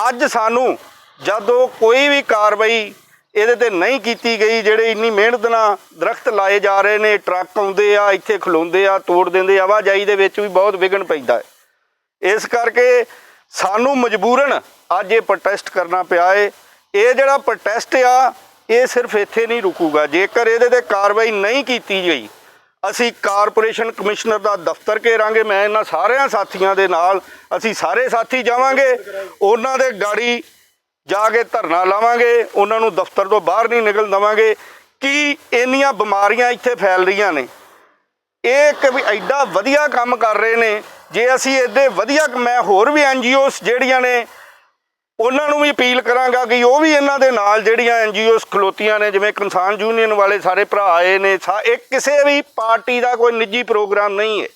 ਅੱਜ ਸਾਨੂੰ ਜਦੋਂ ਕੋਈ ਵੀ ਕਾਰਵਾਈ ਇਹਦੇ ਤੇ ਨਹੀਂ ਕੀਤੀ ਗਈ, ਜਿਹੜੇ ਇੰਨੀ ਮਿਹਨਤ ਨਾਲ ਦਰਖਤ ਲਾਏ ਜਾ ਰਹੇ ਨੇ, ਟਰੱਕ ਆਉਂਦੇ ਆ, ਇੱਥੇ ਖਲੋਂਦੇ ਆ, ਤੋੜ ਦਿੰਦੇ, ਆਵਾਜਾਈ ਦੇ ਵਿੱਚ ਵੀ ਬਹੁਤ ਵਿਘਨ ਪੈਂਦਾ ਹੈ। ਇਸ ਕਰਕੇ ਸਾਨੂੰ ਮਜਬੂਰਨ ਅੱਜ ਇਹ ਪ੍ਰੋਟੈਸਟ ਕਰਨਾ ਪਿਆ ਏ। ਇਹ ਜਿਹੜਾ ਪ੍ਰੋਟੈਸਟ ਆ ਇਹ ਸਿਰਫ ਇੱਥੇ ਨਹੀਂ ਰੁਕੂਗਾ। ਜੇਕਰ ਇਹਦੇ ਤੇ ਕਾਰਵਾਈ ਨਹੀਂ ਕੀਤੀ ਗਈ, ਅਸੀਂ ਕਾਰਪੋਰੇਸ਼ਨ ਕਮਿਸ਼ਨਰ ਦਾ ਦਫ਼ਤਰ ਘੇਰਾਂਗੇ, ਮੈਂ ਇਹਨਾਂ ਸਾਰਿਆਂ ਸਾਥੀਆਂ ਦੇ ਨਾਲ, ਅਸੀਂ ਸਾਰੇ ਸਾਥੀ ਜਾਵਾਂਗੇ, ਉਹਨਾਂ ਦੇ ਗਾੜੀ ਜਾ ਕੇ ਧਰਨਾ ਲਾਵਾਂਗੇ, ਉਹਨਾਂ ਨੂੰ ਦਫ਼ਤਰ ਤੋਂ ਬਾਹਰ ਨਹੀਂ ਨਿਕਲ ਦੇਵਾਂਗੇ। ਕਿ ਇੰਨੀਆਂ ਬਿਮਾਰੀਆਂ ਇੱਥੇ ਫੈਲ ਰਹੀਆਂ ਨੇ? ਇਹ ਇੱਕ ਵੀ ਐਡਾ ਵਧੀਆ ਕੰਮ ਕਰ ਰਹੇ ਨੇ, ਜੇ ਅਸੀਂ ਐਡੇ ਵਧੀਆ, ਮੈਂ ਹੋਰ ਵੀ ਐਨਜੀਓਸ ਜਿਹੜੀਆਂ ਨੇ ਉਹਨਾਂ ਨੂੰ ਵੀ ਅਪੀਲ ਕਰਾਂਗਾ ਕਿ ਉਹ ਵੀ ਇਹਨਾਂ ਦੇ ਨਾਲ ਜਿਹੜੀਆਂ ਐਨਜੀਓਸ ਖਲੋਤੀਆਂ ਨੇ, ਜਿਵੇਂ ਕਿਸਾਨ ਯੂਨੀਅਨ ਵਾਲੇ ਸਾਰੇ ਭਰਾ ਆਏ ਨੇ, ਸਾ- ਇਹ ਕਿਸੇ ਵੀ ਪਾਰਟੀ ਦਾ ਕੋਈ ਨਿੱਜੀ ਪ੍ਰੋਗਰਾਮ ਨਹੀਂ ਹੈ।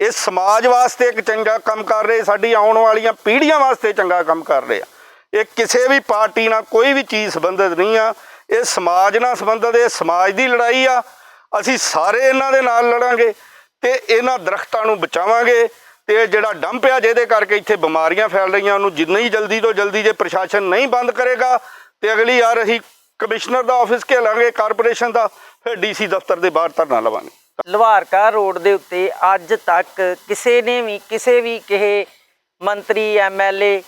ਇਹ ਸਮਾਜ ਵਾਸਤੇ ਇੱਕ ਚੰਗਾ ਕੰਮ ਕਰ ਰਹੇ, ਸਾਡੀ ਆਉਣ ਵਾਲੀਆਂ ਪੀੜ੍ਹੀਆਂ ਵਾਸਤੇ ਚੰਗਾ ਕੰਮ ਕਰ ਰਹੇ ਆ। ਇਹ ਕਿਸੇ ਵੀ ਪਾਰਟੀ ਨਾਲ ਕੋਈ ਵੀ ਚੀਜ਼ ਸੰਬੰਧਿਤ ਨਹੀਂ ਆ। ਇਹ ਸਮਾਜ ਨਾਲ ਸੰਬੰਧਿਤ, ਇਹ ਸਮਾਜ ਦੀ ਲੜਾਈ ਆ। ਅਸੀਂ ਸਾਰੇ ਇਹਨਾਂ ਦੇ ਨਾਲ ਲੜਾਂਗੇ ਤੇ ਇਹਨਾਂ ਦਰਖਤਾਂ ਨੂੰ ਬਚਾਵਾਂਗੇ। ਤੇ ਜਿਹੜਾ ਡੰਪ ਆ ਜਿਹਦੇ ਕਰਕੇ ਇੱਥੇ ਬਿਮਾਰੀਆਂ ਫੈਲ ਰਹੀਆਂ, ਉਹਨੂੰ ਜਿੰਨੀ ਜਲਦੀ ਤੋਂ ਜਲਦੀ ਜੇ ਪ੍ਰਸ਼ਾਸਨ ਨਹੀਂ ਬੰਦ ਕਰੇਗਾ, ਤੇ ਅਗਲੀ ਵਾਰ ਅਸੀਂ ਕਮਿਸ਼ਨਰ ਦਾ ਆਫਿਸ ਘੇਲਾਂਗੇ ਕਾਰਪੋਰੇਸ਼ਨ ਦਾ, ਫਿਰ ਡੀਸੀ ਦਫ਼ਤਰ ਦੇ ਬਾਹਰ ਧਰਨਾ ਲਵਾਂਗੇ। ਲਵਾਰਕਾ ਰੋਡ ਦੇ ਉੱਤੇ ਅੱਜ ਤੱਕ ਕਿਸੇ ਨੇ ਵੀ, ਕਿਸੇ ਵੀ ਕਿਸੇ ਮੰਤਰੀ ਐਮਐਲਏ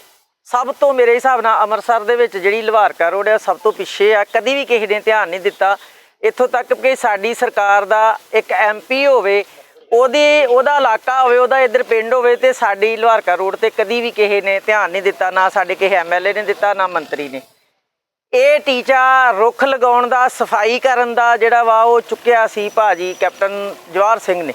ਸਭ ਤੋਂ ਮੇਰੇ ਹਿਸਾਬ ਨਾਲ ਅੰਮ੍ਰਿਤਸਰ ਦੇ ਵਿੱਚ ਜਿਹੜੀ ਲਵਾਰਕਾ ਰੋਡ ਆ ਸਭ ਤੋਂ ਪਿੱਛੇ ਆ, ਕਦੀ ਵੀ ਕਿਸੇ ਨੇ ਧਿਆਨ ਨਹੀਂ ਦਿੱਤਾ। ਇੱਥੋਂ ਤੱਕ ਕਿ ਸਾਡੀ ਸਰਕਾਰ ਦਾ ਇੱਕ ਐਮਪੀ ਹੋਵੇ ਉਹਦੇ, ਉਹਦਾ ਇਲਾਕਾ ਹੋਵੇ, ਉਹਦਾ ਇੱਧਰ ਪਿੰਡ ਹੋਵੇ ਤੇ ਸਾਡੀ ਲੁਹਾਰਕਾ ਰੋਡ ਤੇ ਕਦੀ ਵੀ ਕਿਸੇ ਨੇ ਧਿਆਨ ਨਹੀਂ ਦਿੱਤਾ, ਨਾ ਸਾਡੇ ਕਿਸੇ ਐਮਐਲਏ ਨੇ ਦਿੱਤਾ, ਨਾ ਮੰਤਰੀ ਨੇ। ਇਹ ਟੀਚਾ ਰੁੱਖ ਲਗਾਉਣ ਦਾ, ਸਫ਼ਾਈ ਕਰਨ ਦਾ ਜਿਹੜਾ ਵਾ, ਉਹ ਚੁੱਕਿਆ ਸੀ ਭਾਜੀ ਕੈਪਟਨ ਜਵਾਹਰ ਸਿੰਘ ਨੇ।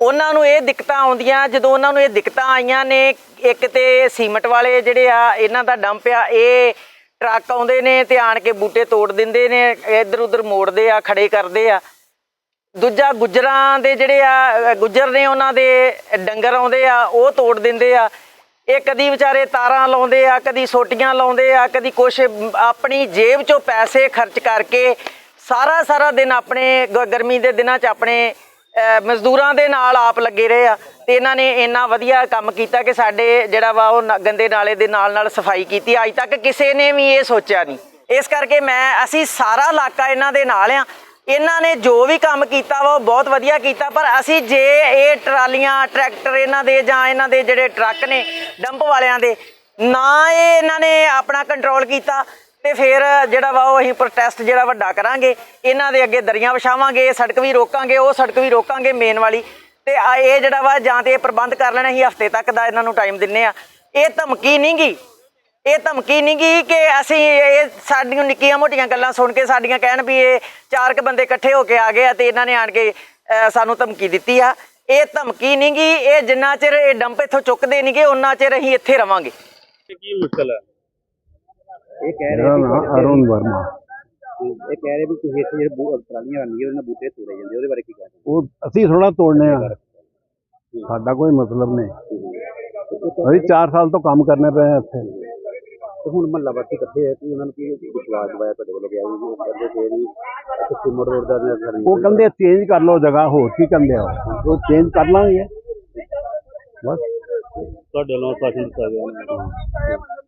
ਉਹਨਾਂ ਨੂੰ ਇਹ ਦਿੱਕਤਾਂ ਆਉਂਦੀਆਂ, ਜਦੋਂ ਉਹਨਾਂ ਨੂੰ ਇਹ ਦਿੱਕਤਾਂ ਆਈਆਂ ਨੇ, ਇੱਕ ਤੇ ਸੀਮਟ ਵਾਲੇ ਜਿਹੜੇ ਆ, ਇਹਨਾਂ ਦਾ ਡੰਪ ਆ, ਇਹ ਟਰੱਕ ਆਉਂਦੇ ਨੇ ਤੇ ਆਣ ਕੇ ਬੂਟੇ ਤੋੜ ਦਿੰਦੇ ਨੇ ਇੱਧਰ ਉੱਧਰ ਮੋੜਦੇ ਆ ਖੜੇ ਕਰਦੇ ਆ। ਦੂਜਾ ਗੁੱਜਰਾਂ ਦੇ ਜਿਹੜੇ ਆ ਗੁੱਜਰ ਨੇ ਉਹਨਾਂ ਦੇ ਡੰਗਰ ਆਉਂਦੇ ਆ, ਉਹ ਤੋੜ ਦਿੰਦੇ ਆ। ਇਹ ਕਦੀ ਵਿਚਾਰੇ ਤਾਰਾਂ ਲਾਉਂਦੇ ਆ, ਕਦੀ ਸੋਟੀਆਂ ਲਾਉਂਦੇ ਆ, ਕਦੀ ਕੁਛ ਆਪਣੀ ਜੇਬ ਚੋਂ ਪੈਸੇ ਖਰਚ ਕਰਕੇ ਸਾਰਾ ਸਾਰਾ ਦਿਨ ਆਪਣੇ ਗ- ਗਰਮੀ ਦੇ ਦਿਨਾਂ 'ਚ ਆਪਣੇ ਮਜ਼ਦੂਰਾਂ ਦੇ ਨਾਲ ਆਪ ਲੱਗੇ ਰਹੇ ਆ। ਤੇ ਇਹਨਾਂ ਨੇ ਇੰਨਾ ਵਧੀਆ ਕੰਮ ਕੀਤਾ ਕਿ ਸਾਡੇ ਜਿਹੜਾ ਵਾ ਉਹ ਨ- ਗੰਦੇ ਨਾਲੇ ਦੇ ਨਾਲ ਨਾਲ ਸਫ਼ਾਈ ਕੀਤੀ। ਅੱਜ ਤੱਕ ਕਿਸੇ ਨੇ ਵੀ ਇਹ ਸੋਚਿਆ ਨਹੀਂ। ਇਸ ਕਰਕੇ ਮੈਂ, ਅਸੀਂ ਸਾਰਾ ਇਲਾਕਾ ਇਹਨਾਂ ਦੇ ਨਾਲ ਆ। ਇਹਨਾਂ ਨੇ ਜੋ ਵੀ ਕੰਮ ਕੀਤਾ ਵਾ, ਉਹ ਬਹੁਤ ਵਧੀਆ ਕੀਤਾ, ਪਰ ਅਸੀਂ ਜੇ ਇਹ ਟਰਾਲੀਆਂ, ਟਰੈਕਟਰ ਇਹਨਾਂ ਦੇ ਜਾਂ ਇਹਨਾਂ ਦੇ ਜਿਹੜੇ ਟਰੱਕ ਨੇ ਡੰਪ ਵਾਲਿਆਂ ਦੇ, ਨਾ ਇਹ ਇਹਨਾਂ ਨੇ ਆਪਣਾ ਕੰਟਰੋਲ ਕੀਤਾ ਤੇ ਫਿਰ ਜਿਹੜਾ ਵਾ, ਉਹ ਅਸੀਂ ਪ੍ਰੋਟੈਸਟ ਜਿਹੜਾ ਵੱਡਾ ਕਰਾਂਗੇ, ਇਹਨਾਂ ਦੇ ਅੱਗੇ ਦਰੀਆਂ ਵਿਛਾਵਾਂਗੇ, ਸੜਕ ਵੀ ਰੋਕਾਂਗੇ, ਉਹ ਸੜਕ ਵੀ ਰੋਕਾਂਗੇ ਮੇਨ ਵਾਲੀ, ਤੇ ਇਹ ਜਿਹੜਾ ਵਾ, ਜਾਂ ਤੇ ਇਹ ਪ੍ਰਬੰਧ ਕਰ ਲੈਣਾ ਅਸੀਂ ਹਫ਼ਤੇ ਤੱਕ ਦਾ ਇਹਨਾਂ ਨੂੰ ਟਾਈਮ ਦਿੰਨੇ ਆ। ਇਹ ਧਮਕੀ ਨਹੀਂ ਗੀ ਇਹ ਧਮਕੀ ਨਹੀਂ ਗੀ ਕਿ ਅਸੀਂ ਇਹ ਸਾਡੀਆਂ ਨਿੱਕੀਆਂ ਮੋਟੀਆਂ ਗੱਲਾਂ ਸੁਣ ਕੇ ਸਾਡੀਆਂ ਕਹਿਣ ਵੀ ਇਹ ਚਾਰ ਕ ਬੰਦੇ ਇਕੱਠੇ ਹੋ ਕੇ ਆ ਗਏ ਆ ਤੇ ਇਹਨਾਂ ਨੇ ਆਣ ਕੇ ਸਾਨੂੰ ਧਮਕੀ ਦਿੱਤੀ ਆ। ਇਹ ਧਮਕੀ ਨਹੀਂ ਗੀ ਇਹ ਜਿੰਨਾ ਚਿਰ ਇਹ ਡੰਪ ਇੱਥੋਂ ਚੁੱਕਦੇ ਨਹੀਂਗੇ ਉਹਨਾਂ ਚਿਰ ਅਸੀਂ ਇੱਥੇ ਰਵਾਂਗੇ। ਮੇਰਾ ਨਾਮ ਅਰੁਣ ਵਰਮਾ। ਇਹ ਕਹਿ ਰਹੇ ਵੀ ਤੁਸੀਂ ਇੱਥੇ ਜਿਹੜੇ ਟਰਾਲੀਆਂ ਆਉਂਦੀਆਂ ਉਹਨਾਂ ਬੂਟੇ ਤੋੜੇ ਜਾਂਦੇ ਉਹਦੇ ਬਾਰੇ ਕੀ ਕਹਿਣਾ ਉਹ ਅਸੀਂ ਥੋੜਾ ਤੋੜਨੇ ਆ। ਸਾਡਾ ਕੋਈ ਮਤਲਬ ਨਹੀਂ। ਅਸੀਂ 4 ਸਾਲ ਤੋਂ ਕੰਮ ਕਰਨੇ ਪਏ ਆ ਇੱਥੇ। ਤੇ ਹੁਣ ਮਹੱਲਾ ਵਾਸੀ ਇਕੱਠੇ ਹੋਏ ਕਿ ਉਹਨਾਂ ਨੂੰ ਕੀ ਵਿਸ਼ਵਾਸ ਦਵਾਇਆ ਤੁਹਾਡੇ ਵੱਲੋਂ ਗਿਆ ਵੀ ਉਹ ਕਹਿੰਦੇ ਕਿ ਵੀ ਇੱਥੇ ਸਿਮਰ ਰੋਡ ਦਾ ਵੀ ਅਸਰ ਉਹ ਕਹਿੰਦੇ ਚੇਂਜ ਕਰ ਲਓ ਜਗ੍ਹਾ ਹੋਰ ਕੀ ਕਹਿੰਦੇ ਆ ਉਹ? ਉਹ ਚੇਂਜ ਕਰ ਲਾਂਗੇ। ਬਸ। ਤੁਹਾਡੇ ਵੱਲੋਂ ਆਸ਼ਵਾਸਨ ਦਿੱਤਾ ਗਿਆ।